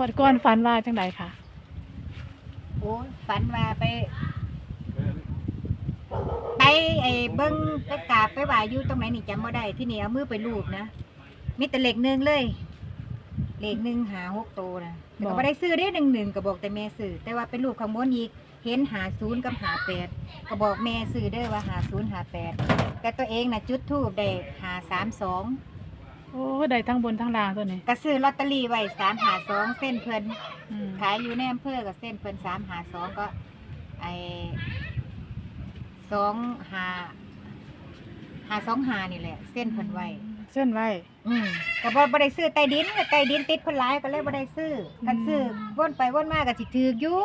วดก้อนฝันว่าจังไดค่ะโอ้ยฝันว่าไป ไปไอ้เบิ้งไปกราบไปไหว้อยู่ตรงไหนนี่จำบ่ได้ที่นี่เอามือไปลูบนะมีแต่เหล็กหนึ่งเลยเหล็กหนึ่งหาหกโตวนะแต่บก็บ่ได้ซื้อได้หนึ่งหนึ่งก็บอกแต่แม่ซื้อแต่ว่าเป็นลูกข้างบนอีกเห็นหาศูนย์กับหาแปดก็บอกแม่ซื้อเด้อว่าหาศูนย์หาแปดแต่ตัวเองน่ะจุดทูบได้หาสามสอง โอ้ได้ทั้งบนทั้งล่างตัวนี้ก็ซื้อลอตเตอรี่ไว้สามหาสองเส้นเพิ่นอืมขายอยู่ในอำเภอกับเส้นเพิ่นสามหาสองก็ไอสองหาหาสองหานี่แหละ เส้นเพิ่นไว้ เส้นไว้ อืมก็บ่บ่ได้ซื้อใต้ดินใต้ดินติดเพิ่นหลายก็เลยบ่ได้ซื้อกันซื้อวนไปวนมาก็สิถือกอยู่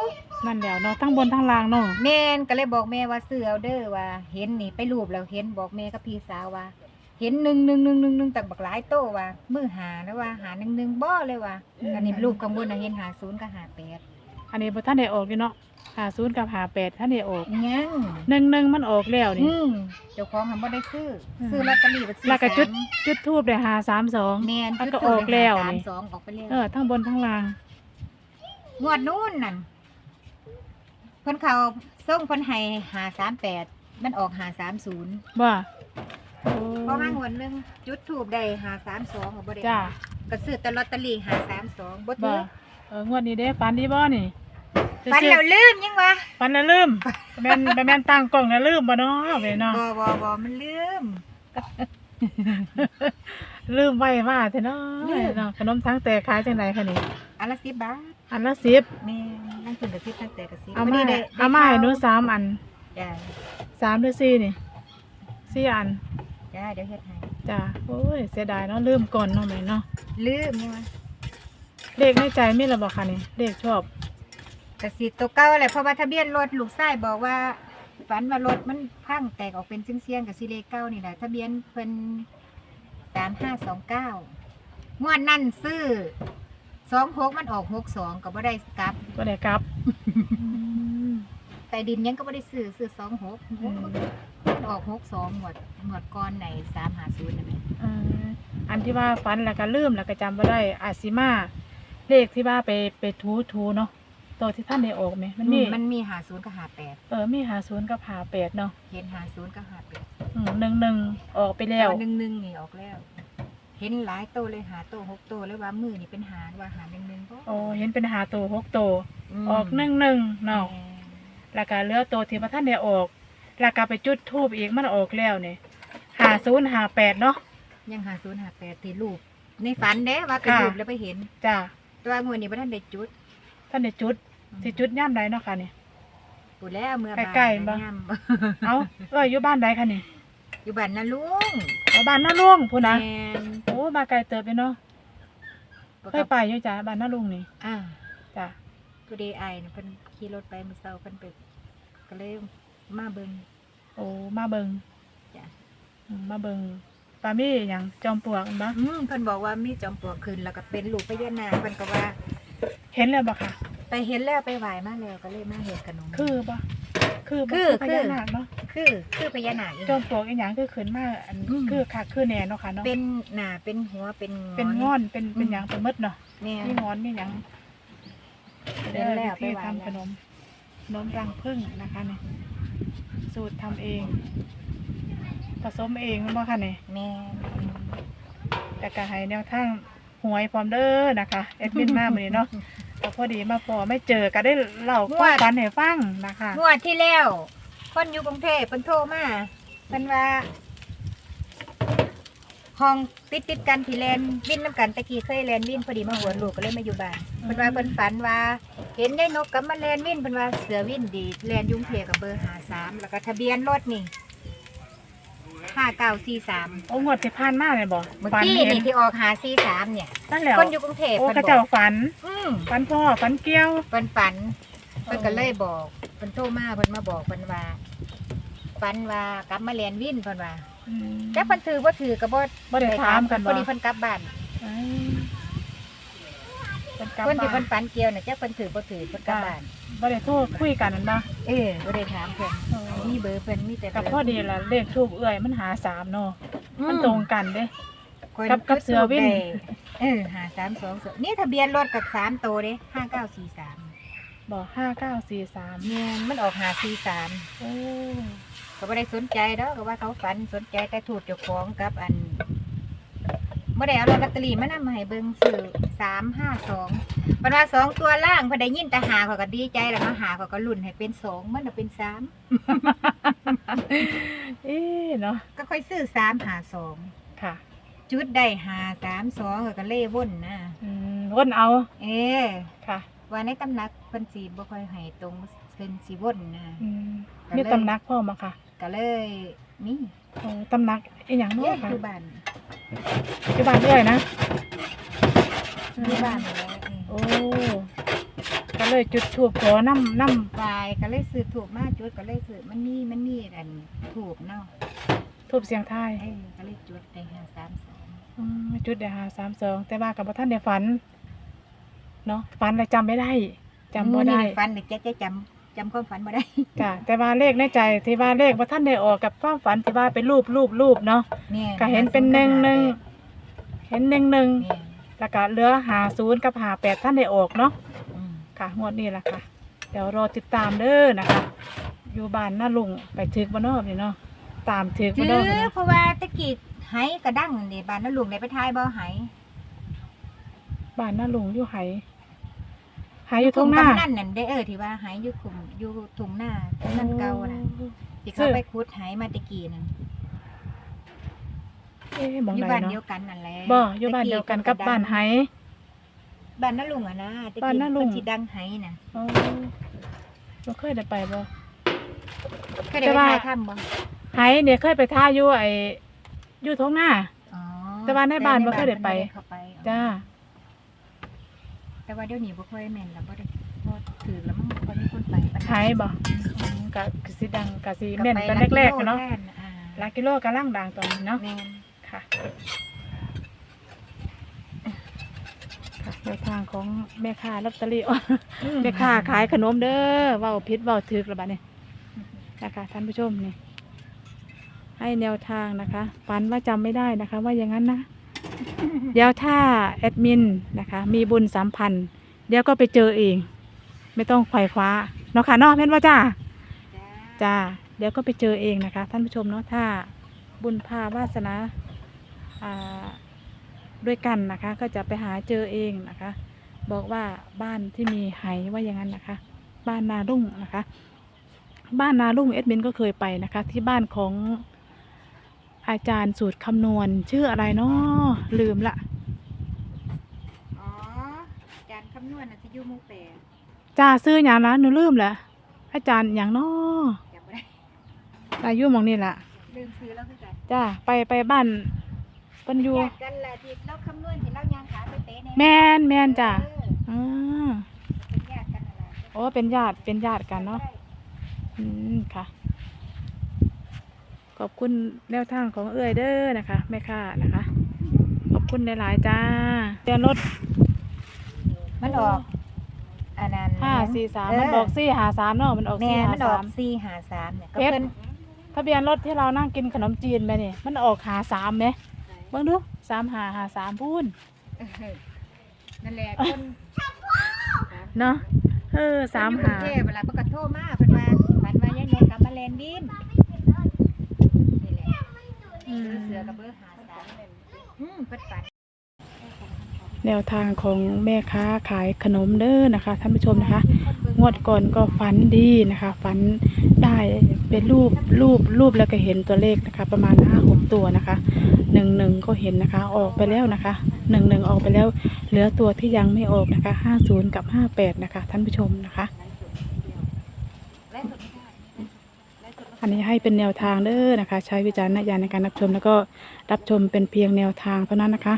นั่นแหล้วเนาะทั้งบนทั้งล่างเนาะแม่นก็เลยบอกแม่ว่าซื้อเอาเด้อว่า เห็นนี่ไปรูปแล้วเห็นบอกแม่กับพี่สาวว่า เห็นหนึ่งหนึ่งหนึ่งหนึ่งหนึ่งตักบักหลายโตว่ามือหานะว่าหาหนึ่งหนึ่งบ่เลยว่าอันนี้รูปข้างบนน่ะเห็นหาศูนย์กับหาแปดอันนี้บ่ท่านได้ออกอยู่เนาะหาศูนย์กับหาแปดท่านได้ออกยังหนึ่งหนึ่งมันออกแล้วนี่ อืมเจ้าของทำบ่ได้ซื้ออมซื้อลอตเตอรี่ไปซื้อแล้วก็จุดสามจุดทูบได้หาสามสองแมนมันก็จุดออกแล้วสามนี่สองออกไปแล้วเออทั้งบนทั้งล่างงวดนู้นนั่นเพิ่นเขาส่งเพิ่นให้หาสามแปดมันออกหาสามศูนย์บ่โอ้ เพราะว่างวดหนึงจุดถูกได้หาสามสองบ่ได้จ้าก็ซื้อแต่ลอตเตอรี่หาสามสองบ่บ่ถือเอองวดนี้เด้ฝันดีบ่นี่ฝันแล้วลืมยังวะฝันแล้วลืมแม่นแม่นตั้งกล้องแล้วลืมบ่เนาะเว้ยเนาะบ่บ่บ่มันลืม ลืมไว้ว่าแท้เนาะลืม เนาะขนมทั้งแต่ขายจังไดคะนี่อันละสิบบาทอันละสิบแม่นั่งกินกับสิบตั้งแต่กับสิบเอาวันมานี้ได้เอามาให้หนูได้สามอันจ้าสามหรือสี่นี่สี่อัน จ้าเดี๋ยวเฮ็ดให้จ้าโอ้ยเสียดายเนาะลืมก่อนเนาะแม่เนาะลืมยังวะเลขในใจมีแล้วบ่คะนี่เลขชอบกสิตัวเก่าแหละเพราะว่าทะเบียนรถลูกชายบอกว่า ฝันว่ารถมันพังแตกออกเป็นเสี้ยงๆกับสิเลขเก้านี่แหละทะเบียนเพิ่นสามห้าสองเก้างวดนั่นซื้อสองหกมันออกหกสองก็บ่ได้กลับบ่ได้กลับ แต่ดินยังก็บ่ได้ซื้อซื้อสองหกอืมออกหกสองหมวดหมวดก้อนไหนสามหาศูนย์นะแม่เอ่ออันที่ว่าฝันแล้วก็ลืมแล้วก็จำบ่ได้อาจสิมา เลขที่ว่าไปไปทูทูๆเนาะตัวที่ท่านได้ออกไหมมันมีมันมีหาศูนย์กับหาแปดเออมีหาศูนย์กับหาแปดเนาะเห็นหาศูนย์กับหาแปดอืมหนึ่งหนึ่งออกไปแล้วหนึ่งหนึ่งนี่ออกแล้ว เห็นหลายโตวเลยหาโตวหกโตวเลยว่ามือนี่เป็นหารว่าหาหนึ่งหนึ่งก็โอ้เห็นเป็นหาตัวหกตัวออกหนึ่งหนึ่งเนาะ แล้วก็เหลือตัวที่พระท่านได้ออก แล้วก็ไปจุดทูบอีกมันออกแล้วเนี่ยหาศูนย์หาแปดเนาะยังหาศูนย์หาแปดที่รูปในฝันเด้ว่าเป็นค่ะรูปแล้วไปเห็นจ้าแตัวางวดนี้พระท่านได้จุด ท่านได้จุดสิจุดย่ำใดเนาะค่ะนี่กูแล้วเมื่อบ่ายใกล้ๆบ่ย่ำเอาเอออยู่บ้านใดคะนี่อยู่บ้านนาลุงเอาบ้านน้าลุงพูนนะแม่นโอ้มาไกลเติบไปเนาะเคยไปอยู่จ้าบ้านน้าลุงนี่อ่าจ้า กูดีไอนะเพิ่นขี่รถไปมื้อเช้าเพิ่นไปก็เลยมาเบิ่ง โอ้มาเบิงจ้ะ อืมมาเบิงปลามี่หยังจอมปลวกอันบ่อืมเพิ่นบอกว่ามีจอมปลวกขึ้นแล้วก็เป็นลูกพญานาคเพิ่นก็ว่า เห็นแล้วบ่ค่ะ ไปเห็นแล้วไปไหว้มาแล้วก็เลยมาเฮ็ดขนม คือบ่คือบ่คือพคือ ญานาคเนาะคือคือพญานาคอีก จอมปลวกอีหยังคือขึ้นมาอันอืม คือคักคือแหน่เนาะค่ะเนาะเป็นหน้าเป็นหัวเป็นงอนเป็นงอนเป็นเป็นหยังเป็นมดเนาะแม่มีงอนมีหยัง เห็นแล้วที่ไปไหว้ทำขนมขนมรังผึ้งนะคะเนี่ยสูตรทำเอง ผสมเองแม่นบ่ค่ะเนี่ยแม่แต่ก็ให้แนวทางหวยพร้อมเด้อนะคะแอดมินมามื้อนี้เนาะก็พอดีมาพอไม่เจอก็ได้เล่าความฝันให้ฟังนะคะ งวดที่แล้ว คนอยู่กรุงเทพเพิ่นโทรมาเพิ่นว่า ห้องติดติดๆกันที่แลนวินน้ำกันตะกี้เคยแลนวินพอดีมาหัวลูกก็เลยมาอยู่บ้านเพิ่นว่าเพิ่นฝันว่า เห็นได้นกกับมาแลนวินเพิ่นว่าเสือวินดีแลนยุงเทพกับเบอร์หาสามแล้วก็ทะเบียนรถนี่ห้าเก้าสี่สามโอ้งวดที่ผ่านมาเลยบ่เมื่อฝันกี้เห็นนี่ที่ออกหาสี่สามเนี่ยนั่นแหละคนอยู่กรุงเทพโอ้เพิ่กระนบเจ้าอกฝันอืมฝันพ่อฝันเกี้ยวเพิ่นฝันเพิ่นก็เลยบอกเพิ่นโทรมาเพิ่นมาบอกเพิ่นว่าฝันว่ากลับมาแลนวินเพิ่นว่า อืมแต่เพิ่นถือบ่ถือก็บ่บ่ได้ถามกันพบ่อดีเพิ่นกลับบ้านอืมเพิ่นกลับเพิ่นที่บ้าเพิ่นนฝันเกี่ยวน่ะจักเพิ่นถือบ่ถือเพิ่นกลับบ้านบ่ได้โทรคุยกันนั่นบ่เออบ่ได้ถามเพิ่นมีเบอร์เพิ่นมีแต่เบกัอบร์พอดีล่ะเลขทูบเอื้อยมันหาสามเนาะอืมันตรงกันเด้ข้อยกับกับเสือวินได้เออหาสามสองนี่ทะเบียนรถกับสามโตวเด้ห้าเก้าสี่สาม บอกห้าเก้าสี่สามเนี่ยมันออกหาสี่สามโอ้ก็ไม่ได้สนใจดอกก็ว่าเขาฝันสนใจแต่ถูกเจ้าของกับอันไม่ได้เอาลอตเตอรี่มานำมาให้เบิ่งซื้อสามห้าสองปันว่าสองตัวล่างพอได้ยินแต่หาเขาก็ดีใจแล้วมาหาเขาก็ลุ่นให้เป็นสองมันน่ะเป็นสามเอ๊ะเนาะก็ค่อยซื้อสามหาสองค่ะจุดได้หาสามสองก็เล่ว่นนะอืมวนเอา เออค่ะ ว่าในตำหนักเพิ่นสีบ่ค่อยให้ตรงเพิ่นสีว่นนะอืมก็เลยมีตำหนักพ่อมาค่ะก็เลยนี่โอ้ตำหนักอีหยังเยเนาะค่ะอยู่บ้านที่บ้านเรื่อยนะอยู่บ้านนี่แหละเออโอ้ก็เลยจุดทูบขอน้ำน้บายก็เลยซื้อถูกมาจุดก็เลยซื้อมันมีมันมีอันถูกเนาะำทูบเสียงทายเออก็เลยจุดได้ห้าสามสองอืมจุดเดียวหาสามสองแต่ว่ากับท่านในฝัน เนาะฝันอะไรจำไม่ได้จำบ่ได้นี่ฝันหรือจะจะจำจำความฝันบ่ได้ จ้ะแต่ว่าเลขในใจที่ว่าเลขว่าท่านได้ออกกับความฝันที่ว่าเป็นรูปรูปรูปเนาะเนี่ยก็เห็นเป็นหนึ่งหนึ่งเห็นหนึ่งหนึ่งเนี่ยแล้วก็เหลือหาศูนย์กับหาแปดท่านได้ออกเนาะอืมค่ะงวดนี้แหละค่ะ เดี๋ยวรอติดตามเด้อนะคะ อยู่บ้านหน้าลุงไปถึกบ่เนอบนี่เนาะตามถึกคืบ่อเนอบนี่เพราะว่าตะกี้ไหกระดังนี่บ้านนั่นลุงได้ไปทายบ่ไหบ้านหน้าลุงอยู่ไห ไหอยู่ทุ่งหน้ากลุ่มกำนั่นนั่นได้เออที่ว่าไหอยู่กลุ่มอยู่ทุ่งหน้าทุ่งนั่นเก่านะที่เขาไปขุดไหมาตะกี้นั่นเอ๊ะมองอยู่ใดบ้านเนาะเดียวกันนั่นแหละบ่อยู่บ้านเดียวกันกับบ้านไห บ้านนั่นลุงอะนะตะบ้านกี้น้าลุง เพิ่นสิดังไหน่ะอ๋อบ่เคยได้ไปบ่เคยได้แต่ไปว่าถ่ายถ้ำบ่ไหเนี่ยเคยไปท่าอยู่ไอ้อยู่ทุ่งหน้า อ๋อแต่ว่าในบ้านบ่เคยได้ไปแต่ในบ้านเพิ่นบ่เข้าไปอ๋อจ้า แต่ว่าเดี๋ยวนี้บ่ค่อยแม่นแล้วบ่ได้บ่ถือแล้วมันบ่มีคนไปปานไหนั้นบ่อืมกะสิดังกะสิแม่นตอนแรกๆอะเนาะอ่าหลายกิโลกำลังดังตอนนี้เนาะ แม่น ค่ะค่ะแนวทางของแม่ค้าลอตเตอรี่อ๋อแม่ค้าขายขนมเด้อเว้าพิษเว้าถึกแล้วบัดนี้นะคะท่านผู้ชมนี่ให้แนวทางนะคะฝันว่าจำไม่ได้นะคะ ว่าอย่างนั้นนะ เดี๋ยวถ้าแอดมินนะคะมีบุญสามพันเดี๋ยวก็ไปเจอเอง ไม่ต้องไขว่คว้าเนาะค่ะเนาะเพ่นว่าจ้าจ้าเดี๋ยวก็ไปเจอเองนะคะ ท่านผู้ชมเนาะถ้าบุญพาวาสนาอ่าด้วยกันนะคะ ก็จะไปหาเจอเองนะคะ บอกว่าบ้านที่มีไหว่าอย่างนั้นนะคะ บ้านนารุ่งนะคะ บ้านนารุ่งเอ็ดมินก็เคยไปนะคะ ที่บ้านของ อาจารย์สูตรคำนวณ ชื่ออะไรเนาะลืมละอ๋อจานคำนวณน่ะสิอยู่หมู่แปดจ้าซื้ออย่างนะหนูลืมแหละอาจารย์อย่างเนาะจำบ่ได้อายุหมองนี่แหละลืมซื้อแล้วคือกันจ้าไปไปบ้านเปันอยู่ญาติกันแหละที่เราคำนวณที่เรายางขาไปเตะเนี่ยแมนแมนจ้าเอออ่าเป็นญาติกันนั่นแหละโอ้เป็นญาติเป็นญาติกันเนาะ อืม ค่ะข อบคุณแนวทางของเอื้อยเด้อนะคะแม่ค้านะคะ ขอบคุณหลายๆจ้าเดือนรถมันออกอันนั้นห้าสี่สามเมันบอกสี่หาสามเนาะมันออกแม่สี่หามันออสากมสี่หาสามเนี่ยก็เพชรเพิ่นทะเบียนรถที่เรานั่งกินขนมจีนไปนี่มันออกหาสามไหมเบิ่งดูสามหาหาสามพูนเออนั่นแหละคนเนาะเออสามคนอยู่หากรุงเทพเวลาประกาศโทรมาเพิ่นว่าฝันว่ายายนกกลับมาแลนดินนี่แหละ อืมเสือกับเบอร์หาสามอืมเพิ่นฝันแนวทางของแม่ค้าขายขนมเด้อนะคะ ท่านผู้ชมนะคะ งวดก่อนก็ฝันดีนะคะฝันได้เป็นรูปรูปรูปแล้วก็เห็นตัวเลขนะคะ ประมาณห้าหกตัวนะคะหนึ่งหนึ่งก็เห็นนะคะ ออกไปแล้วนะคะหนึ่งหนึ่งออกไปแล้ว เหลือตัวที่ยังไม่ออกนะคะห้าศูนย์กับห้าแปดนะคะ ท่านผู้ชมนะคะ อันนี้ให้เป็นแนวทางเด้อนะคะ ใช้วิจารณญาณในการรับชม แล้วก็รับชมเป็นเพียงแนวทางเท่านั้นนะคะ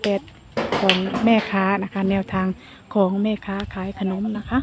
5058 ของแม่ค้านะคะ แนวทางของแม่ค้าขายขนมนะคะ